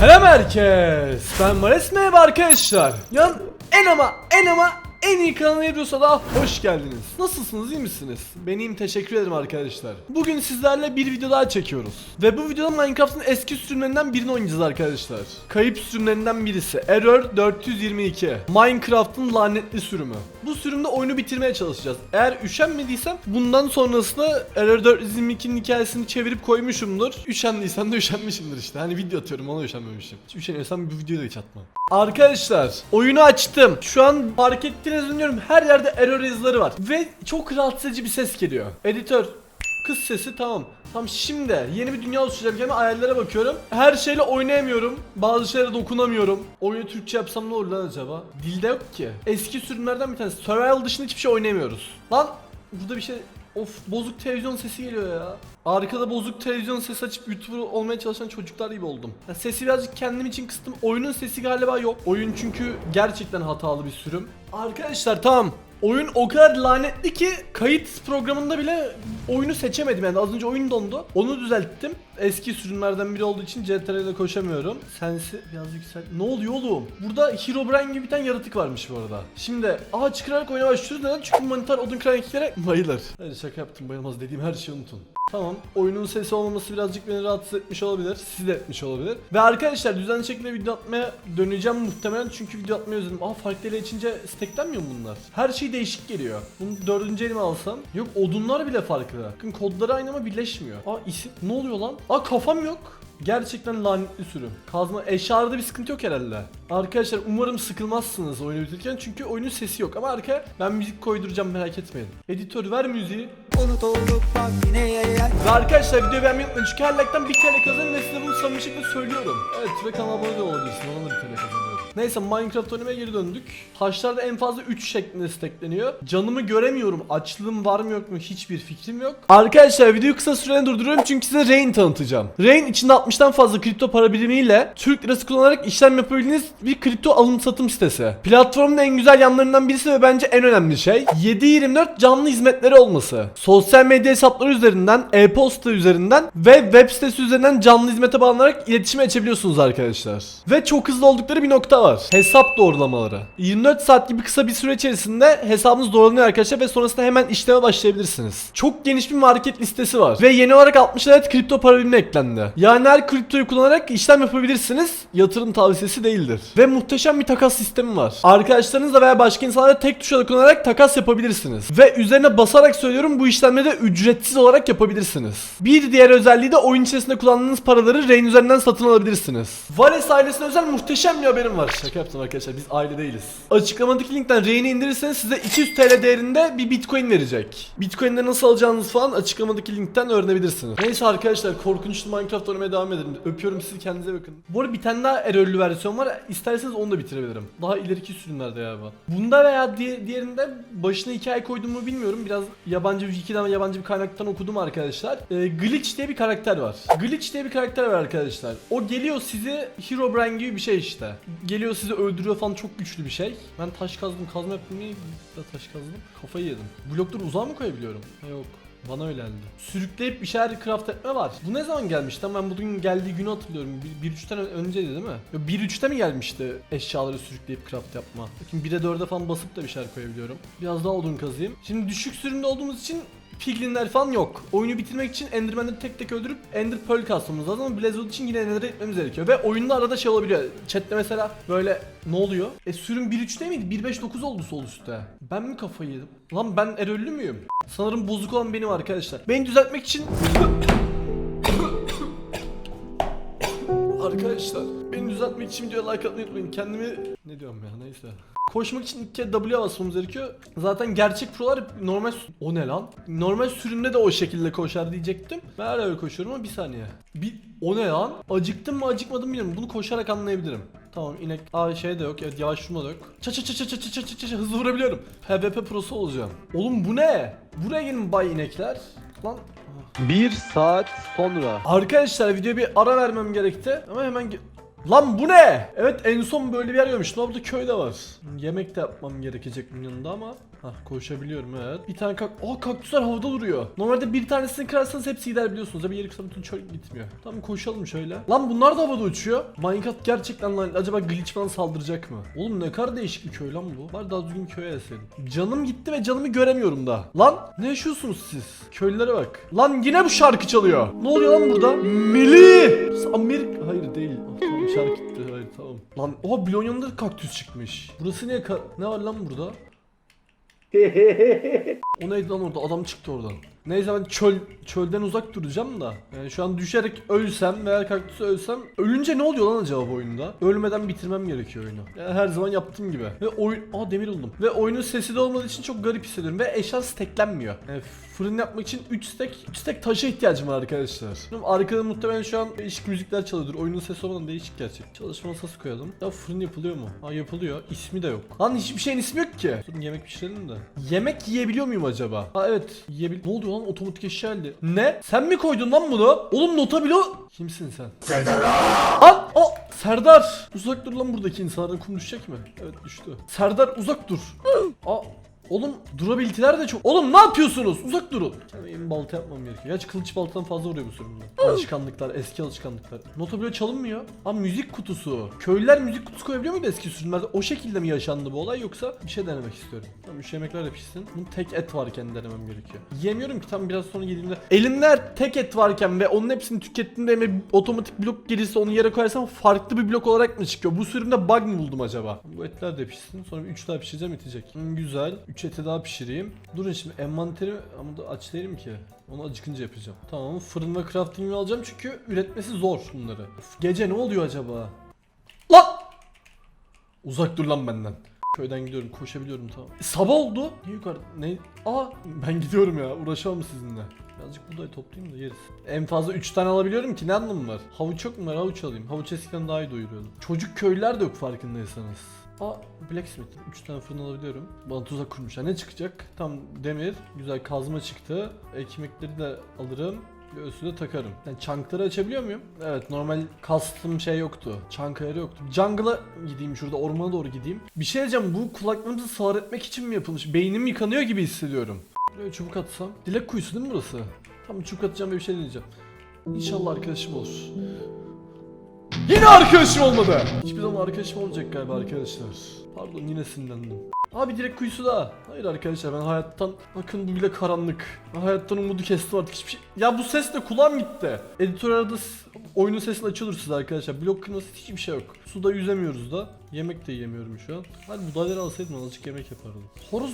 Selam herkes. Ben Mares merhaba arkadaşlar. Yan en ama en ama en iyi kanalı yapıyorsa da hoş geldiniz. Nasılsınız iyi misiniz? Ben iyiyim teşekkür ederim arkadaşlar. Bugün sizlerle bir video daha çekiyoruz. Ve bu videoda Minecraft'ın eski sürümlerinden birini oynayacağız arkadaşlar. Kayıp sürümlerinden birisi Error 422. Minecraft'ın lanetli sürümü. Bu sürümde oyunu bitirmeye çalışacağız. Eğer üşenmediysem bundan sonrasında Error 422'nin hikayesini çevirip koymuşumdur. Üşendiysem de üşenmişimdir işte. Hani video atıyorum ona üşenmemişim. Üşeniyorsam bu videoyu da hiç atmam. Arkadaşlar oyunu açtım. Şu an fark ettiğiniz bilmiyorum her yerde error yazıları var. Ve çok rahatsız edici bir ses geliyor. Editör Kız sesi tamam. Tamam şimdi yeni bir dünya oluşacak yani ayarlara bakıyorum. Her şeyle oynayamıyorum. Bazı şeylere dokunamıyorum. Oyunu Türkçe yapsam ne olur lan acaba? Dilde yok ki. Eski sürümlerden bir tanesi. Survival dışında hiçbir şey oynayamıyoruz. Lan burada bir şey Of bozuk televizyon sesi geliyor ya. Arkada bozuk televizyon sesi açıp YouTuber olmaya çalışan çocuklar gibi oldum. Ya sesi birazcık kendim için kıstım. Oyunun sesi galiba yok. Oyun çünkü gerçekten hatalı bir sürüm. Arkadaşlar tamam. Oyun o kadar lanetli ki kayıt programında bile oyunu seçemedim yani az önce oyun dondu. Onu düzelttim. Eski sürümlerden biri olduğu için CTRL'de koşamıyorum. Sensi biraz yüksel. Ne oluyor oğlum? Burada Herobrine gibi bir tane yaratık varmış bu arada. Şimdi aha çıkararak oyuna başlıyoruz. Neden? Çünkü mantar odun kıran ekiklere bayılır. Hadi şaka yaptım bayılmaz dediğim her şeyi unutun. Tamam. Oyunun sesi olmaması birazcık beni rahatsız etmiş olabilir. Sizi de etmiş olabilir. Ve arkadaşlar düzenli şekilde video atmaya döneceğim muhtemelen çünkü video atmayı özledim. Aa farklı ele içince steklenmiyor mu bunlar? Her şey değişik geliyor. Bunu dördüncü elime alsam. Yok odunlar bile farklı. Bakın kodları aynı ama birleşmiyor. Aa isim ne oluyor lan? Aa kafam yok. Gerçekten lanetli sürüm. Kazma eşyalarda bir sıkıntı yok herhalde. Arkadaşlar umarım sıkılmazsınız oyunu bitirirken çünkü oyunun sesi yok ama arkaya ben müzik koyduracağım merak etmeyin. Editör ver müziği. Unutulduk bak yine yayar Ve arkadaşlar videoyu beğenmeyi unutmayın çünkü her like'tan bir TL kazanın ve size bunu samimi şekilde söylüyorum. Evet ve kanala abone de olabilirsin ona da bir TL kazanıyorum. Neyse Minecraft oynamaya geri döndük. Taşlar da en fazla 3 şeklinde stackleniyor. Canımı göremiyorum. Açlığım var mı yok mu hiçbir fikrim yok. Arkadaşlar videoyu kısa sürede durduruyorum çünkü size Rain tanıtacağım. Rain içinde 60'tan fazla kripto para birimiyle Türk lirası kullanarak işlem yapabildiğiniz bir kripto alım satım sitesi. Platformun en güzel yanlarından birisi ve bence en önemli şey 7/24 canlı hizmetleri olması. Sosyal medya hesapları üzerinden, e-posta üzerinden ve web sitesi üzerinden canlı hizmete bağlanarak iletişime geçebiliyorsunuz arkadaşlar. Ve çok hızlı oldukları bir nokta var. Hesap doğrulamaları. 24 saat gibi kısa bir süre içerisinde hesabınız doğrulanıyor arkadaşlar ve sonrasında hemen işleme başlayabilirsiniz. Çok geniş bir market listesi var. Ve yeni olarak 60 adet kripto para birimi eklendi. Yani her kriptoyu kullanarak işlem yapabilirsiniz. Yatırım tavsiyesi değildir. Ve muhteşem bir takas sistemi var. Arkadaşlarınızla veya başka insanlarla tek tuşa dokunarak takas yapabilirsiniz. Ve üzerine basarak söylüyorum bu işlemleri de ücretsiz olarak yapabilirsiniz. Bir diğer özelliği de oyun içerisinde kullandığınız paraları Rain üzerinden satın alabilirsiniz. Vales ailesine özel muhteşem bir haberim var. Şaka yaptım arkadaşlar biz aile değiliz. Açıklamadaki linkten Rain'i indirirseniz size 200 TL değerinde bir bitcoin verecek. Bitcoin'leri nasıl alacağınız falan açıklamadaki linkten öğrenebilirsiniz. Neyse arkadaşlar korkunçlu Minecraft oynamaya devam edelim. Öpüyorum sizi kendinize bakın. Bu arada bir tane daha errorlü versiyon var. İsterseniz onu da bitirebilirim. Daha ileriki sürümlerde galiba. Bunda veya di- diğerinde başına hikaye koyduğumu bilmiyorum. Biraz yabancı bir wikiden ve yabancı bir kaynaktan okudum arkadaşlar. Ee, Glitch diye bir karakter var. Glitch diye bir karakter var arkadaşlar. O geliyor sizi Herobrine gibi bir şey işte. Geliyor sizi öldürüyor falan çok güçlü bir şey. Ben taş kazdım kazma yaptım niye da taş kazdım? Kafayı yedim. Blokları uzağa mı koyabiliyorum? Ha, yok. Bana öyle geldi. Sürükleyip bir şeyler craft etme var. Bu ne zaman gelmişti? Ben bugün geldiği günü hatırlıyorum. 1.3'ten önceydi değil mi? Yok 1.3'te mi gelmişti eşyaları sürükleyip craft yapma? Bakın 1'e 4'e falan basıp da bir şeyler koyabiliyorum. Biraz daha odun kazıyım. Şimdi düşük sürümde olduğumuz için Piglinler falan yok. Oyunu bitirmek için Enderman'leri tek tek öldürüp Ender Pearl kasmamız lazım ama Blazewood için yine Ender'e etmemiz gerekiyor. Ve oyunda arada şey olabiliyor. Chat'te mesela böyle ne oluyor? E sürüm 1.3 değil miydi? 1.5.9 oldu sol üstte. Ben mi kafayı yedim? Lan ben eröllü müyüm? Sanırım bozuk olan benim arkadaşlar. Beni düzeltmek için... Arkadaşlar beni düzeltmek için video like atmayı unutmayın. Kendimi... Ne diyorum ya neyse. Koşmak için ilk kez W'ye basmamız gerekiyor. Zaten gerçek prolar normal... O ne lan? Normal sürümde de o şekilde koşar diyecektim. Ben hala öyle koşuyorum ama bir saniye. Bir... O ne lan? Acıktım mı acıkmadım bilmiyorum. Bunu koşarak anlayabilirim. Tamam inek... Aa şey de yok. Evet yavaş vurma da yok. Ça ça ça ça ça ça ça ça hızlı vurabiliyorum. PvP prosu olacağım. Oğlum bu ne? Buraya gelin bay inekler. Lan Bir saat sonra. Arkadaşlar videoya bir ara vermem gerekti ama hemen ge- Lan bu ne? Evet en son böyle bir yer görmüştüm. Orada köy de var. Yemek de yapmam gerekecek bunun yanında ama. Hah koşabiliyorum evet. Bir tane kak... Aa kaktüsler havada duruyor. Normalde bir tanesini kırarsanız hepsi gider biliyorsunuz. Ama yeri kısa bütün çöl gitmiyor. Tamam koşalım şöyle. Lan bunlar da havada uçuyor. Minecraft gerçekten lan acaba glitch bana saldıracak mı? Oğlum ne kadar değişik bir köy lan bu. Var daha düzgün bir köye eselim. Canım gitti ve canımı göremiyorum da. Lan ne yaşıyorsunuz siz? Köylülere bak. Lan yine bu şarkı çalıyor. Ne oluyor lan burada? Mili. Amerika... Hayır değil. Ah, tamam şarkı gitti. Hayır tamam. Lan oha bloğun yanında da kaktüs çıkmış. Burası niye ka- Ne var lan burada? O neydi lan orada? Adam çıktı oradan. Neyse ben çöl çölden uzak duracağım da. Yani şu an düşerek ölsem veya kaktüsü ölsem ölünce ne oluyor lan acaba bu oyunda? Ölmeden bitirmem gerekiyor oyunu. Yani her zaman yaptığım gibi. Ve oyun Aa demir buldum. Ve oyunun sesi de olmadığı için çok garip hissediyorum ve eşya steklenmiyor. Yani fırın yapmak için 3 stek 3 stek taşa ihtiyacım var arkadaşlar. Şimdi Arkada muhtemelen şu an değişik müzikler çalıyordur. Oyunun sesi olmadan değişik gerçek. Çalışma masası koyalım. Ya fırın yapılıyor mu? Aa yapılıyor. İsmi de yok. Lan hiçbir şeyin ismi yok ki. Durun yemek pişirelim de. Yemek yiyebiliyor muyum acaba? Ha evet. Yiyebil... Ne oluyor lan? Otomatik eşya geldi. Ne? Sen mi koydun lan bunu? Oğlum nota bile... Kimsin sen? Serdar. Lan! O! Serdar! Uzak dur lan buradaki insanlardan kum düşecek mi? Evet düştü. Serdar uzak dur. Aa Oğlum durabiliteler de çok. Oğlum ne yapıyorsunuz? Uzak durun. Yeni balta yapmam gerekiyor. Gerçi kılıç baltadan fazla vuruyor bu sürümde. Alışkanlıklar, eski alışkanlıklar. Nota bile çalınmıyor. Ha müzik kutusu. Köylüler müzik kutusu koyabiliyor muydu eski sürümlerde? O şekilde mi yaşandı bu olay yoksa bir şey denemek istiyorum. Tamam şu yemekler de pişsin. Bunun tek et varken denemem gerekiyor. Yiyemiyorum ki tam biraz sonra yediğimde. Elimde tek et varken ve onun hepsini tükettiğimde elime otomatik blok gelirse onu yere koyarsam farklı bir blok olarak mı çıkıyor? Bu sürümde bug mı buldum acaba? Bu etler de pişsin. Sonra 3 daha pişireceğim bitecek. Hmm, güzel. 3 eti daha pişireyim. Durun şimdi envanteri ama da aç değilim ki. Onu acıkınca yapacağım. Tamam fırın ve crafting'i alacağım çünkü üretmesi zor bunları. Of, gece ne oluyor acaba? Lan! Uzak dur lan benden. Köyden gidiyorum koşabiliyorum tamam. E, sabah oldu. Ne yukarı ne? Aa ben gidiyorum ya uğraşamam sizinle. Birazcık buğday toplayayım da yeriz. En fazla 3 tane alabiliyorum ki ne anlamı var? Havuç çok mu var? Havuç alayım. Havuç eskiden daha iyi doyuruyordu. Çocuk köylüler de yok farkındaysanız. Aa blacksmith. 3 tane fırın alabiliyorum. Bana tuzak kurmuşlar. Ne çıkacak? Tam demir. Güzel kazma çıktı. Ekmekleri de alırım. Göğsü de takarım. Yani çankları açabiliyor muyum? Evet normal kastım şey yoktu. Çank ayarı yoktu. Jungle'a gideyim şurada ormana doğru gideyim. Bir şey diyeceğim bu kulaklarımızı sağır etmek için mi yapılmış? Beynim yıkanıyor gibi hissediyorum. Böyle çubuk atsam. Dilek kuyusu değil mi burası? Tam çubuk atacağım ve bir şey deneyeceğim. İnşallah arkadaşım olur. Yine arkadaşım olmadı. Hiçbir zaman arkadaşım olmayacak galiba arkadaşlar. Pardon yine sinirlendim. Abi direkt kuyusu da. Hayır arkadaşlar ben hayattan bakın bu bile karanlık. Ben hayattan umudu kestim artık hiçbir şey. Ya bu ses de kulağım gitti. Editör arada oyunun sesini açılır size arkadaşlar. Blok kırması hiçbir şey yok. Suda yüzemiyoruz da. Yemek de yiyemiyorum şu an. Hadi buğdayları alsaydım azıcık yemek yapardım. Horoz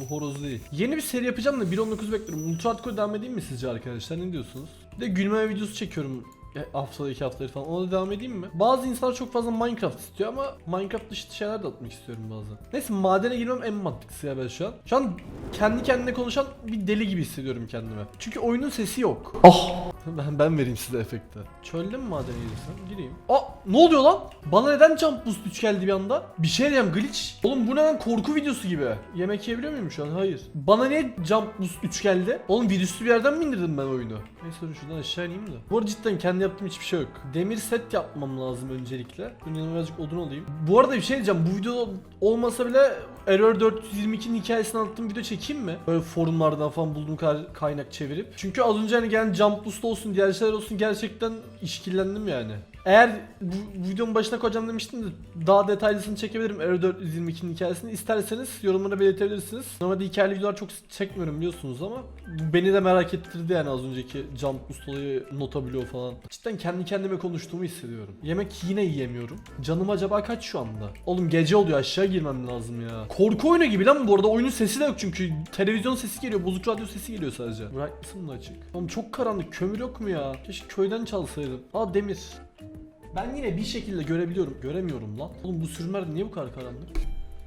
bu horoz değil. Yeni bir seri yapacağım da 1.19 bekliyorum. Ultra Hardcore devam edeyim mi sizce arkadaşlar? Ne diyorsunuz? Bir de gülme videosu çekiyorum e, haftada iki haftaları falan ona devam edeyim mi? Bazı insanlar çok fazla Minecraft istiyor ama Minecraft dışı şeyler de atmak istiyorum bazen. Neyse madene girmem en mantıklısı ya ben şu an. Şu an kendi kendine konuşan bir deli gibi hissediyorum kendime. Çünkü oyunun sesi yok. Ah! Ben, ben vereyim size efekti. Çölde mi madene girsem? Gireyim. Aa ne oluyor lan? Bana neden jump boost 3 geldi bir anda? Bir şey diyeyim glitch. Oğlum bu ne lan korku videosu gibi. Yemek yiyebiliyor muyum şu an? Hayır. Bana niye jump boost 3 geldi? Oğlum virüslü bir yerden mi indirdim ben oyunu? Neyse şuradan aşağı ineyim de. Bu arada cidden kendi yaptığım hiçbir şey yok. Demir set yapmam lazım öncelikle. Bunun yanına birazcık odun alayım. Bu arada bir şey diyeceğim. Bu video olmasa bile Error 422'nin hikayesini anlattığım video çekeyim mi? Böyle forumlardan falan bulduğum kaynak çevirip. Çünkü az önce hani gelen jump boost olsun diğer şeyler olsun gerçekten işkillendim yani. Eğer bu, videonun başına koyacağım demiştim de daha detaylısını çekebilirim Error 422'nin hikayesini. İsterseniz yorumlara belirtebilirsiniz. Normalde hikayeli videolar çok çekmiyorum biliyorsunuz ama beni de merak ettirdi yani az önceki jump boost olayı nota falan. Cidden kendi kendime konuştuğumu hissediyorum. Yemek yine yiyemiyorum. Canım acaba kaç şu anda? Oğlum gece oluyor aşağı girmem lazım ya. Korku oyunu gibi lan bu arada oyunun sesi de yok çünkü televizyon sesi geliyor bozuk radyo sesi geliyor sadece. Brightness'ım da açık. Oğlum çok karanlık kömür yok mu ya? Keşke köyden çalsaydım. Aa demir. Ben yine bir şekilde görebiliyorum. Göremiyorum lan. Oğlum bu sürümler niye bu kadar karanlık?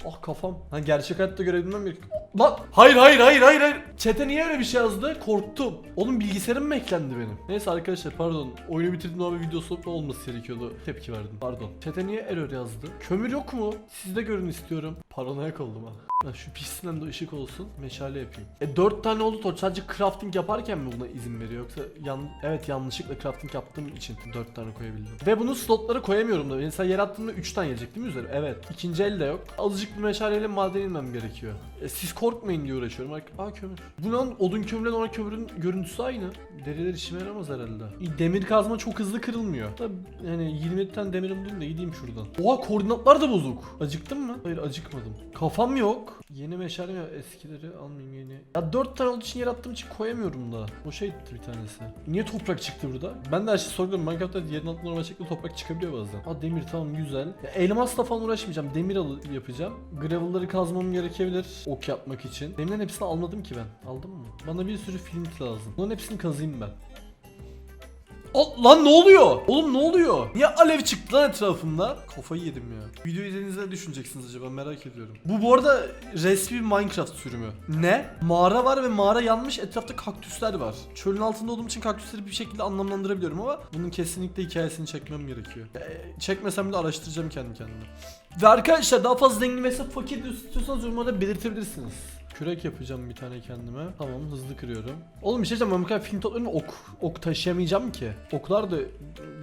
Ah kafam. Ha gerçek hayatta görebilmem gerek. Lan hayır hayır hayır hayır hayır. Çete niye öyle bir şey yazdı? Korktum. Oğlum bilgisayarım mı eklendi benim? Neyse arkadaşlar pardon. Oyunu bitirdim ama videosu olması gerekiyordu. Tepki verdim. Pardon. Çete niye error yazdı? Kömür yok mu? Siz de görün istiyorum. Paranoyak oldum ha. Ya şu pisinden de ışık olsun. Meşale yapayım. E 4 tane oldu torç. Sadece crafting yaparken mi buna izin veriyor? Yoksa yan evet yanlışlıkla crafting yaptığım için 4 tane koyabildim. Ve bunu slotlara koyamıyorum da. Mesela yer attığımda 3 tane gelecek değil mi üzeri? Evet. İkinci el de yok. Azıcık bir meşaleyle maden inmem gerekiyor. E, siz korkmayın diye uğraşıyorum. Bak, aa kömür. Bu lan odun kömürle ona kömürün görüntüsü aynı. Deriler işime yaramaz herhalde. Demir kazma çok hızlı kırılmıyor. Tabi yani 20 tane demirim bulayım da gideyim şuradan. Oha koordinatlar da bozuk. Acıktın mı? Hayır acıkmadım. Kafam yok. Yeni meşale mi? Eskileri almayayım yeni. Ya 4 tane olduğu için yer attığım için koyamıyorum da. Şey gitti bir tanesi. Niye toprak çıktı burada? Ben de her şeyi sorguluyorum. Minecraft'ta yerin altında normal şekilde toprak çıkabiliyor bazen. Aa demir tamam güzel. Ya, elmasla falan uğraşmayacağım. Demir yapacağım. Gravel'ları kazmam gerekebilir. Ok yapmak için. Demirlerin hepsini almadım ki ben. Aldım mı? Bana bir sürü flint lazım. Bunların hepsini kazıyım ben. Al, lan ne oluyor? Oğlum ne oluyor? Niye alev çıktı lan etrafımda? Kafayı yedim ya. Video izlediğinizde ne düşüneceksiniz acaba merak ediyorum. Bu bu arada resmi Minecraft sürümü. Ne? Mağara var ve mağara yanmış etrafta kaktüsler var. Çölün altında olduğum için kaktüsleri bir şekilde anlamlandırabiliyorum ama bunun kesinlikle hikayesini çekmem gerekiyor. E, çekmesem de araştıracağım kendi kendime. Ve arkadaşlar daha fazla zengin ve fakir istiyorsanız yorumlarda belirtebilirsiniz. Kürek yapacağım bir tane kendime. Tamam hızlı kırıyorum. Oğlum bir şey diyeceğim ben bu kadar film toplarını ok, ok taşıyamayacağım ki. Oklar da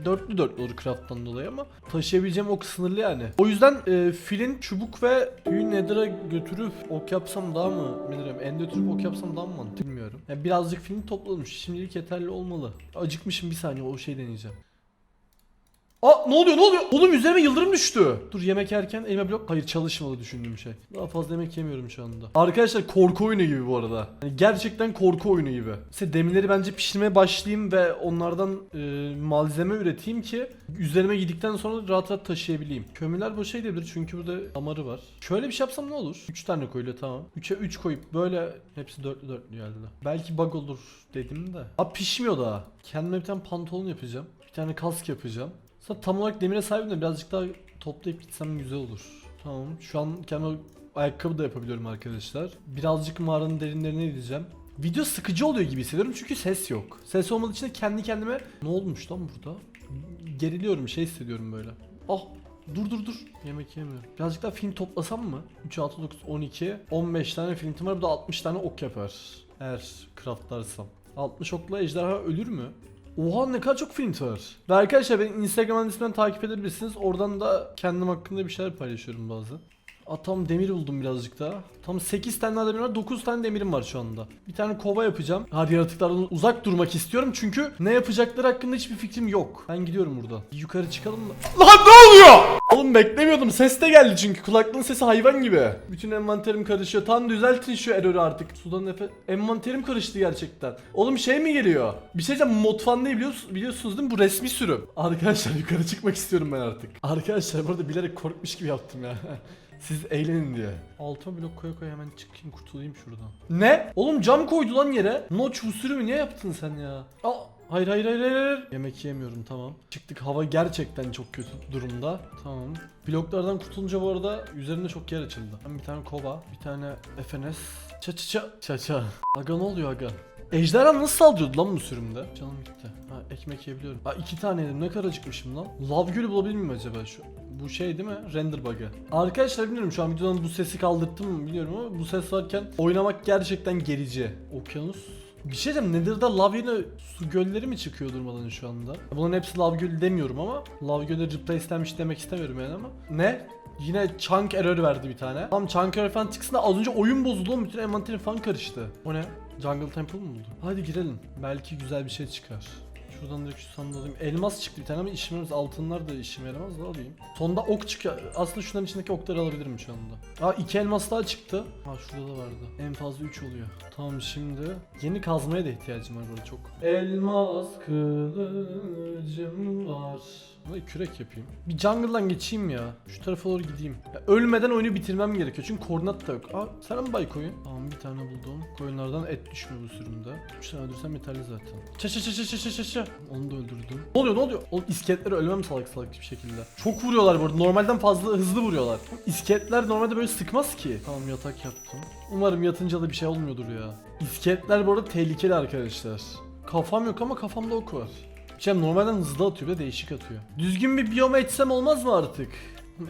dörtlü dörtlü olur craft'tan dolayı ama taşıyabileceğim ok sınırlı yani. O yüzden e, filin çubuk ve tüyü nether'a götürüp ok yapsam daha mı bilmiyorum. Ende götürüp ok yapsam daha mı mantıklı bilmiyorum. Yani birazcık film topladım. Şimdilik yeterli olmalı. Acıkmışım bir saniye o şey deneyeceğim. Aa ne oluyor ne oluyor? Oğlum üzerime yıldırım düştü. Dur yemek yerken elime blok. Hayır çalışmadı düşündüğüm şey. Daha fazla yemek yemiyorum şu anda. Arkadaşlar korku oyunu gibi bu arada. Yani gerçekten korku oyunu gibi. İşte demirleri bence pişirmeye başlayayım ve onlardan e, malzeme üreteyim ki üzerime gidikten sonra rahat rahat taşıyabileyim. Kömürler boşa gidebilir çünkü burada damarı var. Şöyle bir şey yapsam ne olur? 3 tane koyuyla tamam. 3'e 3 koyup böyle hepsi dörtlü dörtlü geldi. Belki bug olur dedim de. Aa pişmiyor daha. Kendime bir tane pantolon yapacağım. Bir tane kask yapacağım. Zaten tam olarak demire sahibim de birazcık daha toplayıp gitsem güzel olur. Tamam. Şu an kendime ayakkabı da yapabiliyorum arkadaşlar. Birazcık mağaranın derinlerine gideceğim. Video sıkıcı oluyor gibi hissediyorum çünkü ses yok. Ses olmadığı için de kendi kendime ne olmuş lan burada? Geriliyorum şey hissediyorum böyle. Ah Dur dur dur. Yemek yemiyorum. Birazcık daha film toplasam mı? 3, 6, 9, 12. 15 tane flintim var. Bu da 60 tane ok yapar. Eğer craftlarsam. 60 okla ejderha ölür mü? Oha ne kadar çok film var. Ve arkadaşlar beni Instagram adresimden takip edebilirsiniz. Oradan da kendim hakkında bir şeyler paylaşıyorum bazen. Aa, tam demir buldum birazcık daha. Tam 8 tane daha demir var. 9 tane demirim var şu anda. Bir tane kova yapacağım. Hadi yaratıklardan uzak durmak istiyorum çünkü ne yapacakları hakkında hiçbir fikrim yok. Ben gidiyorum buradan. Yukarı çıkalım mı? Lan ne oluyor? Oğlum beklemiyordum. Ses de geldi çünkü. Kulaklığın sesi hayvan gibi. Bütün envanterim karışıyor. Tam düzeltin şu error'ü artık. Sudan nefes... Envanterim karıştı gerçekten. Oğlum şey mi geliyor? Bir şey diyeceğim. Modfan değil biliyorsunuz, biliyorsunuz değil mi? Bu resmi sürüm. Arkadaşlar yukarı çıkmak istiyorum ben artık. Arkadaşlar burada bilerek korkmuş gibi yaptım ya. Siz eğlenin diye. Altıma blok koya koya hemen çıkayım kurtulayım şuradan. Ne? Oğlum cam koydu lan yere. Notch bu sürümü niye yaptın sen ya? Aa, hayır hayır hayır hayır. Yemek yemiyorum tamam. Çıktık hava gerçekten çok kötü durumda. Tamam. Bloklardan kurtulunca bu arada üzerinde çok yer açıldı. Bir tane kova, bir tane FNS. Ça ça ça. Ça ça. Aga ne oluyor aga? Ejderha nasıl saldırıyordu lan bu sürümde? Canım gitti. Ha ekmek yiyebiliyorum. Ha iki tane yedim ne kadar acıkmışım lan. Lav gölü bulabilir miyim acaba şu? Bu şey değil mi? Render bug'ı. Arkadaşlar bilmiyorum şu an videodan bu sesi kaldırttım mı bilmiyorum ama bu ses varken oynamak gerçekten gerici. Okyanus bir şey diyeceğim Nether'da lav yine su gölleri mi çıkıyor durmadan şu anda? Bunların hepsi lav gölü demiyorum ama lav gölleri replacelenmiş demek istemiyorum yani ama. Ne? Yine chunk error verdi bir tane. Tam chunk error falan çıksın da az önce oyun bozuldu bütün envanterim falan karıştı. O ne? Jungle Temple mi buldu? Hadi girelim. Belki güzel bir şey çıkar. Şuradan direkt şu sandığı alayım. Elmas çıktı bir tane ama işime yaramaz. Altınlar da işime yaramaz da alayım. Sonda ok çıkıyor. Aslında şunların içindeki okları alabilirim şu anda. Aa iki elmas daha çıktı. Ha şurada da vardı. En fazla 3 oluyor. Tamam şimdi yeni kazmaya da ihtiyacım var burada çok. Elmas kılıcım var. Vallahi kürek yapayım. Bir jungle'dan geçeyim ya. Şu tarafa doğru gideyim. Ya ölmeden oyunu bitirmem gerekiyor. Çünkü koordinat da yok. Aa sen mi bay koyun? Tamam bir tane buldum. Koyunlardan et düşmüyor bu sürümde. Üç tane öldürsem yeterli zaten. Ça ça ça ça ça ça ça. Onu da öldürdüm. Ne oluyor ne oluyor? Oğlum iskeletleri ölmem salak salak bir şekilde. Çok vuruyorlar bu arada. Normalden fazla hızlı vuruyorlar. İskeletler normalde böyle sıkmaz ki. Tamam yatak yaptım. Umarım yatınca da bir şey olmuyordur ya. İskeletler bu arada tehlikeli arkadaşlar. Kafam yok ama kafamda ok var. Cem normalden hızlı atıyor ve değişik atıyor. Düzgün bir biyoma etsem olmaz mı artık?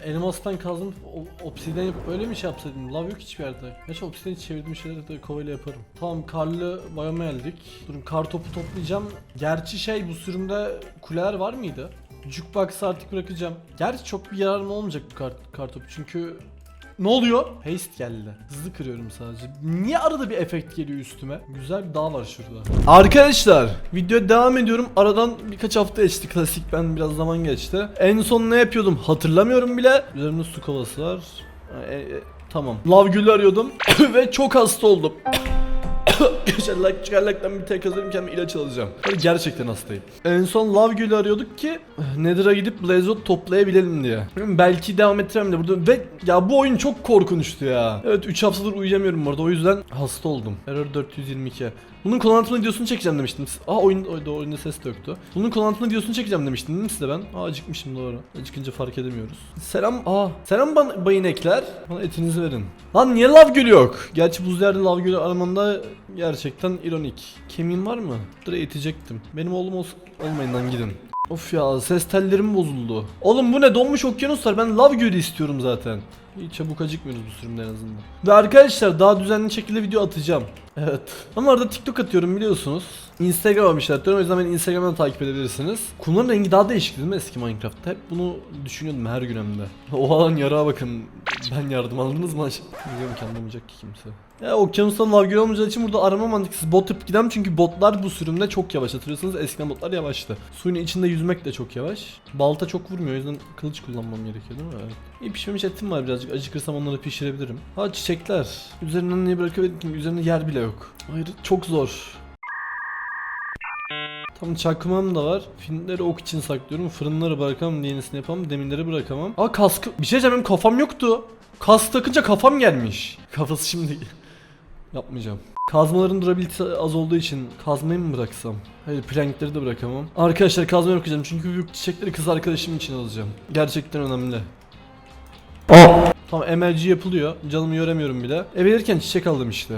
Elmastan kazdım, o- obsidyen yapıp öyle mi şey yapsaydım? Lav yok hiçbir yerde. Gerçi obsidyen çevirdiğim şeyleri de kovayla yaparım. Tamam karlı biyoma geldik. Durun kar topu toplayacağım. Gerçi şey bu sürümde kuleler var mıydı? Jukebox'ı artık bırakacağım. Gerçi çok bir yararım olmayacak bu kart, kar topu çünkü ne oluyor? Haste geldi. Hızlı kırıyorum sadece. Niye arada bir efekt geliyor üstüme? Güzel bir dağ var şurada. Arkadaşlar videoya devam ediyorum. Aradan birkaç hafta geçti. Klasik ben biraz zaman geçti. En son ne yapıyordum hatırlamıyorum bile. Üzerimde su kovası var. E, e, tamam. Lav gülü arıyordum ve çok hasta oldum. Geçerlek çıkarlaktan bir tek hazırım kendime ilaç alacağım. Böyle gerçekten hastayım. En son Love Gül'ü arıyorduk ki Nether'a gidip Blazot toplayabilelim diye. Belki devam ettirem de burada ve ya bu oyun çok korkunçtu ya. Evet 3 haftadır uyuyamıyorum orada o yüzden hasta oldum. Error 422. Bunun kullanatma videosunu çekeceğim demiştim. Aa oyun oyunda, oyunda ses yoktu. Bunun kullanatma videosunu çekeceğim demiştim değil mi size ben? Aa acıkmışım doğru. Acıkınca fark edemiyoruz. Selam. Aa selam bana bayın ekler. Bana etinizi verin. Lan niye lav gülü yok? Gerçi buz yerde lav gülü aramamda gerçekten ironik. Kemiğin var mı? Dur itecektim. Benim oğlum olsun. Olmayın lan gidin. Of ya ses tellerim bozuldu. Oğlum bu ne donmuş okyanuslar ben lav gölü istiyorum zaten. İyi çabuk acıkmıyoruz bu sürümde en azından. Ve arkadaşlar daha düzenli şekilde video atacağım. Evet. Ama arada TikTok atıyorum biliyorsunuz. Instagram'a bir şey atıyorum o yüzden beni Instagram'dan takip edebilirsiniz. Kumların rengi daha değişik değil mi eski Minecraft'ta? Hep bunu düşünüyordum her gün hem de. Oha lan yarağa bakın. Ben yardım aldınız mı? Biliyorum ki anlamayacak ki kimse. Ya okyanustan lav gölü olmayacağı için burada arama mantıksız bot yapıp gidem çünkü botlar bu sürümde çok yavaş hatırlıyorsanız eskiden botlar yavaştı. Suyun içinde yüzmek de çok yavaş. Balta çok vurmuyor o yüzden kılıç kullanmam gerekiyor değil mi? Evet. İyi pişmemiş etim var birazcık acıkırsam onları pişirebilirim. Ha çiçekler. Üzerinden niye bırakıyorum ki üzerinde yer bile yok. Hayır çok zor. Tam çakmam da var. Finleri ok için saklıyorum. Fırınları bırakamam, yenisini yapamam. Demirleri bırakamam. Aa kaskı... Bir şey diyeceğim benim kafam yoktu. Kask takınca kafam gelmiş. Kafası şimdi... Yapmayacağım. Kazmaların durabilitesi az olduğu için kazmayı mı bıraksam? Hayır plankleri de bırakamam. Arkadaşlar kazmayı bırakacağım çünkü büyük çiçekleri kız arkadaşım için alacağım. Gerçekten önemli. Tamam MLG yapılıyor. Canımı yoremiyorum bile. Eve gelirken çiçek aldım işte.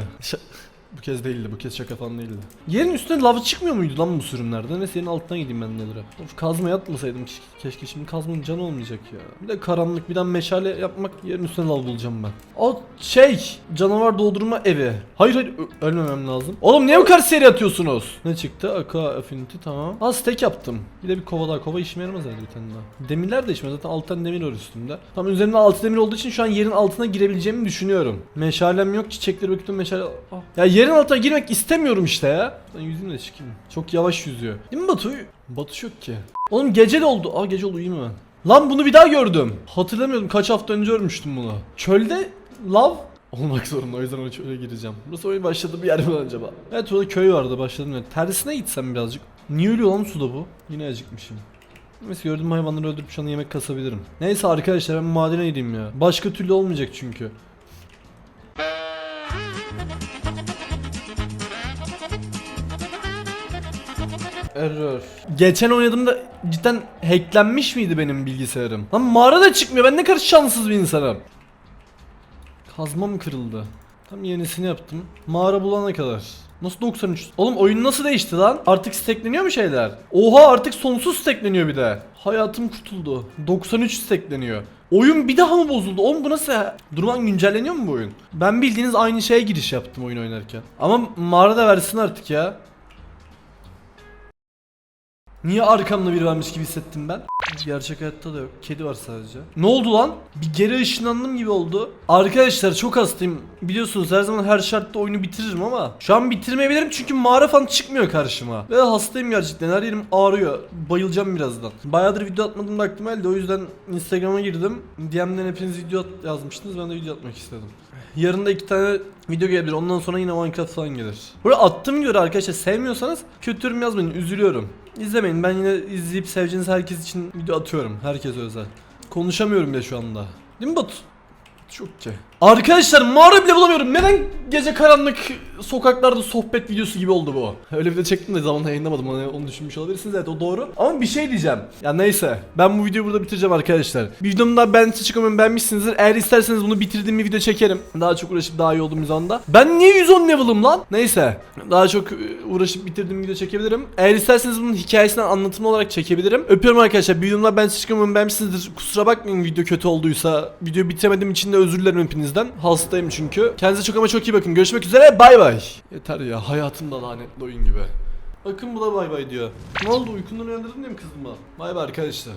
Bu kez değildi. Bu kez şaka falan değildi. Yerin üstüne lava çıkmıyor muydu lan bu sürümlerde? Neyse yerin altından gideyim ben nelere. Of kazma yatmasaydım keşke- şimdi kazmanın canı olmayacak ya. Bir de karanlık bir de meşale yapmak yerin üstüne lav bulacağım ben. O şey canavar doldurma evi. Hayır hayır ölmemem lazım. Oğlum niye bu kadar seri atıyorsunuz? Ne çıktı? Aqua Affinity tamam. Aa stack yaptım. Bir de bir kova daha. Kova işime yaramaz herhalde bir tane daha. Demirler de işime zaten 6 tane demir var üstümde. Tam üzerinde 6 demir olduğu için şu an yerin altına girebileceğimi düşünüyorum. Meşalem yok. Çiçekleri bekliyorum meşale. Ah. Ya yerin altına girmek istemiyorum işte ya. Ben yüzeyim de çıkayım. Çok yavaş yüzüyor. Değil mi Batu? Batu yok ki. Oğlum gece de oldu. Aa gece oldu iyi mi? Lan bunu bir daha gördüm. Hatırlamıyordum kaç hafta önce görmüştüm bunu. Çölde lav olmak zorunda o yüzden o çöle gireceğim. Burası oyun başladı bir yer mi acaba? Evet burada köy vardı başladım ya. Tersine gitsem birazcık. Niye ölüyor lan suda bu? Yine acıkmışım. Neyse gördüğüm hayvanları öldürüp şu an yemek kasabilirim. Neyse arkadaşlar ben madene gideyim ya. Başka türlü olmayacak çünkü. Error. Geçen oynadığımda cidden hacklenmiş miydi benim bilgisayarım? Lan mağara da çıkmıyor. Ben ne kadar şanssız bir insanım. Kazmam kırıldı. Tam yenisini yaptım. Mağara bulana kadar. Nasıl 93? Oğlum oyun nasıl değişti lan? Artık stackleniyor mu şeyler? Oha artık sonsuz stackleniyor bir de. Hayatım kurtuldu. 93 stackleniyor. Oyun bir daha mı bozuldu? Oğlum bu nasıl? Durman güncelleniyor mu bu oyun? Ben bildiğiniz aynı şeye giriş yaptım oyun oynarken. Ama mağarada versin artık ya. Niye arkamda biri varmış gibi hissettim ben? Gerçek hayatta da yok. Kedi var sadece. Ne oldu lan? Bir geri ışınlandım gibi oldu. Arkadaşlar çok hastayım. Biliyorsunuz her zaman her şartta oyunu bitiririm ama şu an bitirmeyebilirim çünkü mağara falan çıkmıyor karşıma. Ve hastayım gerçekten. Her yerim ağrıyor. Bayılacağım birazdan. Bayağıdır video atmadım da aklıma geldi. O yüzden Instagram'a girdim. DM'den hepiniz video yazmıştınız. Ben de video atmak istedim. Yarın da iki tane video gelebilir. Ondan sonra yine Minecraft falan gelir. Burada attığım göre arkadaşlar sevmiyorsanız kötü yazmayın. Üzülüyorum. İzlemeyin. Ben yine izleyip seveceğiniz herkes için video atıyorum. Herkese özel. Konuşamıyorum bile şu anda. Değil mi Batu? Çok ki. Arkadaşlar mağara bile bulamıyorum. Neden gece karanlık sokaklarda sohbet videosu gibi oldu bu? Öyle video çektim de zamanla yayınlamadım. Hani onu düşünmüş olabilirsiniz. Evet o doğru. Ama bir şey diyeceğim. Ya neyse. Ben bu videoyu burada bitireceğim arkadaşlar. Bir videomu daha ben size çıkamıyorum beğenmişsinizdir. Eğer isterseniz bunu bitirdiğim bir video çekerim. Daha çok uğraşıp daha iyi olduğum bir zamanda. Ben niye 110 level'ım lan? Neyse. Daha çok e, uğraşıp bitirdiğim bir video çekebilirim. Eğer isterseniz bunun hikayesini anlatımlı olarak çekebilirim. Öpüyorum arkadaşlar. Bir videomda ben size çıkamıyorum beğenmişsinizdir. Kusura bakmayın video kötü olduysa. Videoyu bitiremediğim için de özür dilerim hepinizden. Hastayım çünkü. Kendinize çok ama çok iyi bakın. Görüşmek üzere. Bay bay. Yeter ya. Hayatımda lanetli oyun gibi. Bakın bu da bay bay diyor. Ne oldu uykundan uyandırdın değil mi kızıma? Bay bay arkadaşlar.